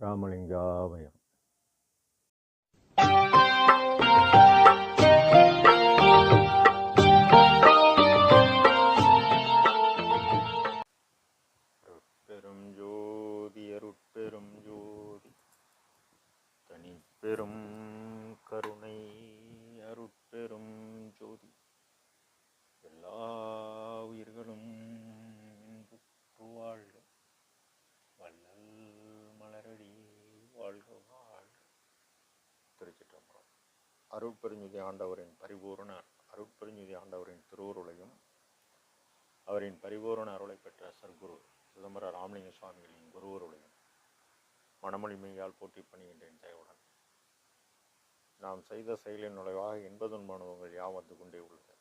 ராமலிங்காபயம் பெரும் வாழ்க வாழ்க. திருச்சிற்றம்பலம் அருட்பெருஞ்சுதி ஆண்டவரின் பரிபூரண அருட்பெருஞ்சுதி ஆண்டவரின் திருவுருளையும் அவரின் பரிபூரண அருளை பெற்ற சர்க்குரு சிதம்பர ராமலிங்க சுவாமிகளின் குருவருளையும் மனமொழிமையால் போட்டி பணிகின்றேன் தயவுடன் நாம் செய்த செயலின் நுழைவாக இன்ப துன்ப அனுபவங்கள் யாவும் வந்து கொண்டே உள்ளது.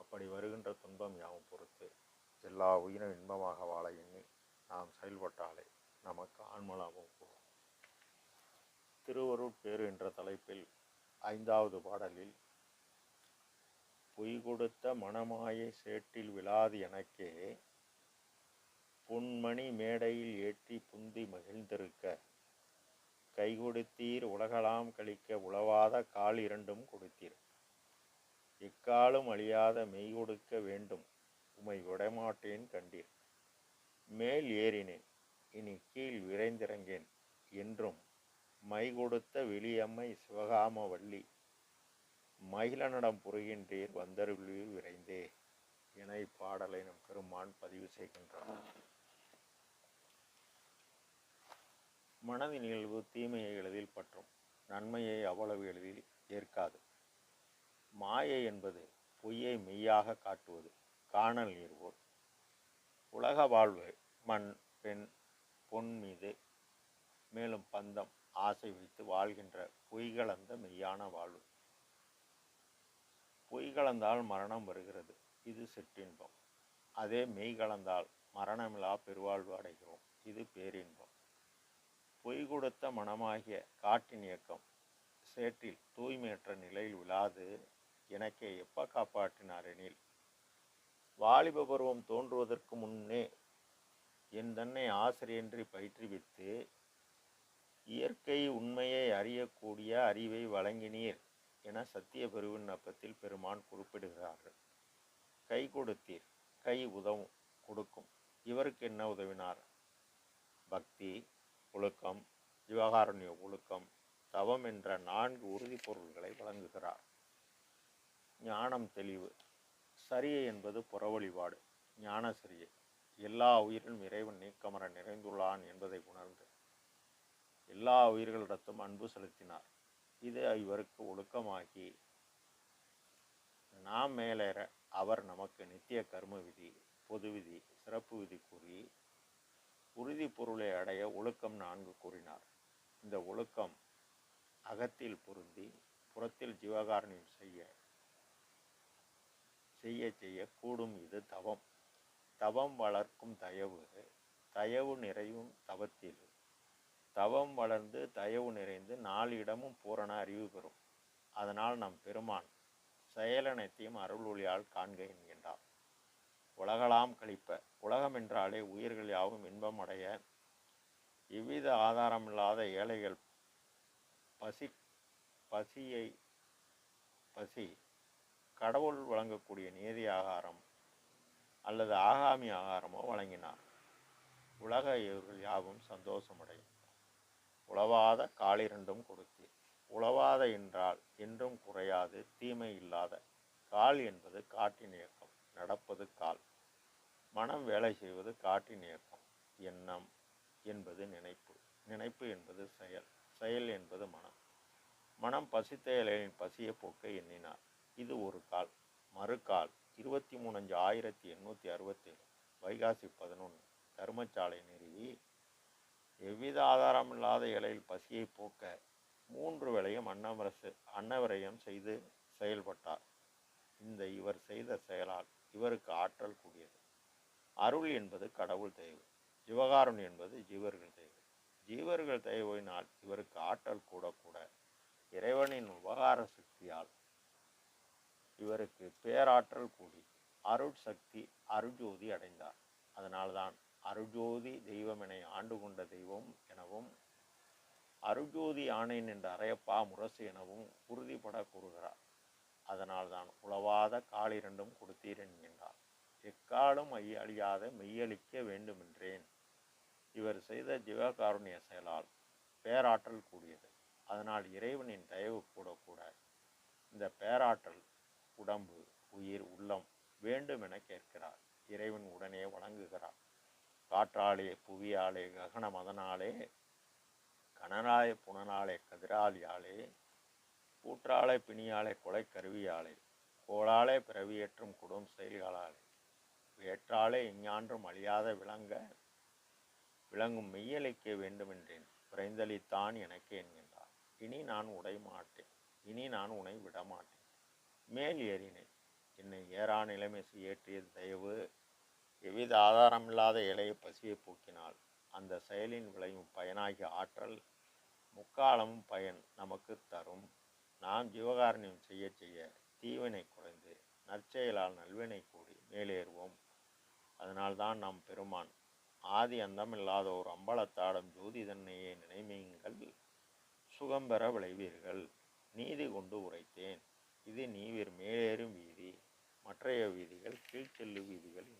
அப்படி வருகின்ற துன்பம் யாவும் பொறுத்து எல்லா உயிரும் இன்பமாக வாழ எண்ணி நாம் செயல்பட்டாலே நமக்கு ஆன்மலாபம் கூடும் திருவருட் என்ற தலைப்பில் ஐந்தாவது பாடலில் பொய் கொடுத்த மணமாயை சேற்றில் விழாது எனக்கே பொன்மணி மேடையில் ஏற்றி புந்தி மகிழ்ந்திருக்க கை கொடுத்தீர் உலகலாம் கழிக்க உழவாத கால் இரண்டும் கொடுத்தீர். இக்காலும் அழியாத மெய் கொடுக்க வேண்டும் உமை விடமாட்டேன் கண்டீர். மேல் ஏறினேன் இனி கீழ் விரைந்திறங்கேன் என்றும் மை கொடுத்த வெளியம்மை சிவகாம வள்ளி. மகிழனிடம் புரிகின்றீர் வந்தருளில் விரைந்தே. இணை பாடலை நம் பெருமான் பதிவு செய்கின்றார். மனதின் இயல்பு தீமையை எளிதில் பற்றும். நன்மையை அவ்வளவு எளிதில் ஏற்காது. மாயை என்பது பொய்யை மெய்யாக காட்டுவது காணல் நீர்வோர் உலக வாழ்வு மண் பெண் பொன் மீது மேலும் பந்தம். ஆசை வைத்து வாழ்கின்ற பொய்கலந்த மெய்யான வாழ்வு. பொய் கலந்தால் மரணம் வருகிறது. இது சிற்றின்பம். அதே மெய் கலந்தால் மரணமில்லா பெருவாழ்வு அடைகிறோம். இது பேரின்பம். பொய் கொடுத்த மனமாகிய காட்டின் இயக்கம் சேற்றில் தூய்மையற்ற நிலையில் விழாது எனக்கே எப்ப காப்பாற்றினார் எனில் வாலிப பருவம் தோன்றுவதற்கு முன்னே என் தன்னை ஆசிரியன்றி பயிற்றுவித்து இயற்கை உண்மையை அறியக்கூடிய அறிவை வழங்கினீர் என சத்திய பெருவிண்ணப்பத்தில் பெருமான் குறிப்பிடுகிறார்கள். கை கொடுத்தீர் கை உதவும் கொடுக்கும். இவருக்கு என்ன உதவினார்? பக்தி ஒழுக்கம் ஜீவகாருண்ய ஒழுக்கம் தவம் என்ற நான்கு உறுதி பொருள்களை வழங்குகிறார். ஞானம் தெளிவு சரியை என்பது புற வழிபாடு ஞான சரியை எல்லா உயிரிலும் இறைவன் நீக்கமர நிறைந்துள்ளான் என்பதை உணர்ந்து எல்லா உயிர்களிடத்தும் அன்பு செலுத்தினார். இது இவருக்கு ஒழுக்கமாகி நாம் மேலேற அவர் நமக்கு நித்திய கர்ம விதி பொது விதி சிறப்பு விதி கூறி உறுதி பொருளை அடைய ஒழுக்கம் நான்கு கூறினார். இந்த ஒழுக்கம் அகத்தில் பொருந்தி புறத்தில் ஜீவகாரணியம் செய்ய செய்ய செய்ய கூடும் இது தவம். தவம் வளர்க்கும் தயவு தயவு நிறையும் தவத்தில் தவம் வளர்ந்து தயவு நிறைந்து நாலு இடமும் பூரண அறிவு பெறும். அதனால் நம் பெருமான் செயலனைத்தையும் அருள் ஒளியால் காண்க என்கின்றார். உலகலாம் கழிப்ப உலகம் என்றாலே உயிர்கள் யாவும் இன்பம் அடைய எவ்வித ஆதாரமில்லாத ஏழைகள் பசி பசியை பசி கடவுள் வழங்கக்கூடிய நேதி ஆகாரம் அல்லது ஆகாமி ஆகாரமோ வழங்கினார். உலக இவர்கள் யாவும் சந்தோஷமடையும் உழவாத காலிரண்டும் கொடுத்தீர். உழவாத என்றால் என்றும் குறையாது தீமை இல்லாத. கால் என்பது காட்டின் இயக்கம் நடப்பது கால். மனம் வேலை செய்வது காட்டின் இயக்கம் எண்ணம் என்பது நினைப்பு. நினைப்பு என்பது செயல். செயல் என்பது மனம். மனம் பசித்த இலையின் பசியை போக்க எண்ணினார். இது ஒரு கால். மறுகால் இருபத்தி மூணு அஞ்சு ஆயிரத்தி எண்ணூற்றி அறுபத்தேழு. வைகாசி பதினொன்று தர்மசாலை நிறுவி எவ்வித ஆதாரமில்லாத இலையில் பசியை போக்க மூன்று வேளையும் அன்னவரசு அன்னவரையம் செய்து செயல்பட்டார். இந்த இவர் செய்த செயலால் இவருக்கு ஆற்றல் கூடியது. அருள் என்பது கடவுள் தயவு ஜீவகாருண் என்பது ஜீவர்கள் தயவு ஜீவர்கள் தயவினால் இவருக்கு ஆற்றல் கூட கூட இறைவனின் உபகார சக்தியால் இவருக்கு பேராற்றல் கூடி அருட்சக்தி அருஜோதி அடைந்தார். அதனால்தான் அருஜோதி தெய்வமெனை ஆண்டு கொண்ட தெய்வம் எனவும் அருஜோதி ஆணையன் என்ற அரையப்பா முரசு எனவும் உறுதிபட கூறுகிறார். அதனால்தான் உளவாத காலிரண்டும் கொடுத்தீர் என்கின்றார். எக்காலும் ஐயழியாத மெய்யளிக்க வேண்டுமென்றேன். இவர் செய்த ஜீவகாருண்ய செயலால் பேராற்றல் கூடியது. அதனால் இறைவனின் தயவு கூட கூட இந்த பேராற்றல் உடம்பு உயிர் உள்ளம் வேண்டும் என கேட்கிறார். இறைவன் உடனே வணங்குகிறார். காற்றாலே புவியாலே ககன மதனாலே கனராய புனனாலே கதிராலியாலே கூற்றாலே பிணியாலே கொலை கருவியாலே கோளாலே பிறவியேற்றும் குடும் செயல்களாலே வேற்றாலே எஞ்ஞான்றும் அழியாத விளங்க விளங்கும் மெய்யளிக்க வேண்டுமென்றேன் விரைந்தளித்தான் எனக்கு என்கின்றார். இனி நான் உடை மாட்டேன் இனி நான் உன்னை விடமாட்டேன். மேல் ஏறினேன் என்னை ஏறா நிலைமை ஏற்றிய தயவு எவ்வித ஆதாரமில்லாத இலையை பசியை போக்கினால் அந்த செயலின் விளையும் பயனாகிய ஆற்றல் முக்காலமும் பயன் நமக்கு தரும். நாம் ஜீவகாரணியம் செய்ய செய்ய தீவினை குறைந்து நற்செயலால் நல்வினை கூடி மேலேறுவோம். அதனால்தான் நாம் பெருமான் ஆதி அந்தமில்லாத ஒரு அம்பலத்தாடும் ஜோதி தன்னையே நினைமையுங்கள் சுகம் பெற விளைவீர்கள் நீதி கொண்டு உரைத்தேன். இது நீவிர் மேலேறும் வீதி மற்றைய வீதிகள் கீழ்ச்செல்லும் வீதிகள்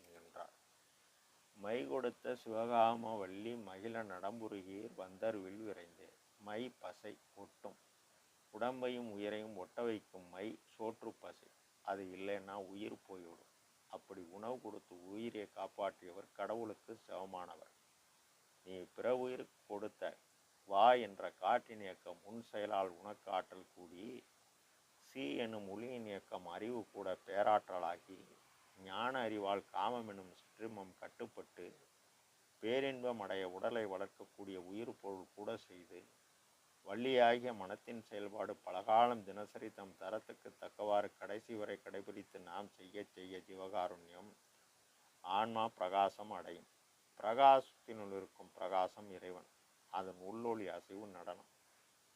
மை கொடுத்த சிவகாம வள்ளி மகிழ நடம்புருகீர் வந்தருவில் விரைந்து. மை பசை ஒட்டும். உடம்பையும் உயிரையும் ஒட்ட வைக்கும் மை சோற்று பசை. அது இல்லைன்னா உயிர் போய்விடும். அப்படி உணவு கொடுத்து உயிரை காப்பாற்றியவர் கடவுளுக்கு சமமானவர். நீ பிற உயிர் கொடுத்த வா என்ற காற்றின் இயக்கம் முன் செயலால் உனக்கு ஆற்றல் கூடி சி என்னும் ஒளியின் இயக்கம் அறிவு கூட பேராற்றலாகி ஞான அறிவால் காமம் என்னும் சிற்றிமம் கட்டுப்பட்டு பேரின்பம் அடைய உடலை வளர்க்கக்கூடிய உயிர் பொருள் கூட செய்து வள்ளியாகிய மனத்தின் செயல்பாடு பலகாலம் தினசரி தம் தரத்துக்கு தக்கவாறு கடைசி வரை கடைபிடித்து நாம் செய்ய செய்ய ஜீவகாருண்யம் ஆன்மா பிரகாசம் அடையும். பிரகாசத்தினுள் இருக்கும் பிரகாசம் இறைவன். அதன் உள்ளொளி அசைவு நடனம்.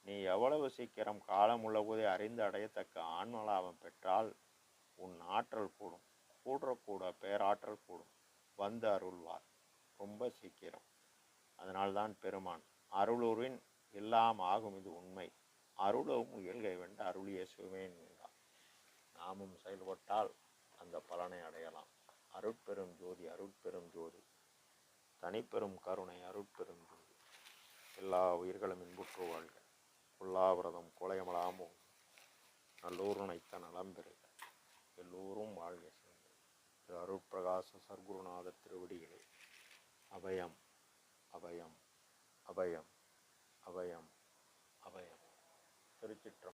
நீ எவ்வளவு சீக்கிரம் காலம் உள்ளபோதே அறிந்து அடையத்தக்க ஆன்ம லாபம் பெற்றால் உன் ஆற்றல் கூடும். கூடக்கூட பேராற்றல் கூடும் வந்து அருள்வார். ரொம்ப சீக்கிரம். அதனால்தான் பெருமான் அருளூரின் எல்லாம் ஆகும் இது உண்மை. அருளும் இயல்கை வென்று அருளிய சிவமேன் நாமும் செயல்பட்டால் அந்த பலனை அடையலாம். அருட்பெரும் ஜோதி அருட்பெரும் ஜோதி. தனிப்பெரும் கருணை அருட்பெரும் ஜோதி. எல்லா உயிர்களும் இன்புற்று வாழ்க. உல்லாவிரதம் குலையமலாமோ நல்லூர் நினைத்த நலம் பெறுக. எல்லோரும் வாழ்க. அருட்பிரகாச சர்க்குருநாத திருவடிகளே. அபயம் அபயம் அபயம் அபயம் அபயம். திருச்சிற்றம்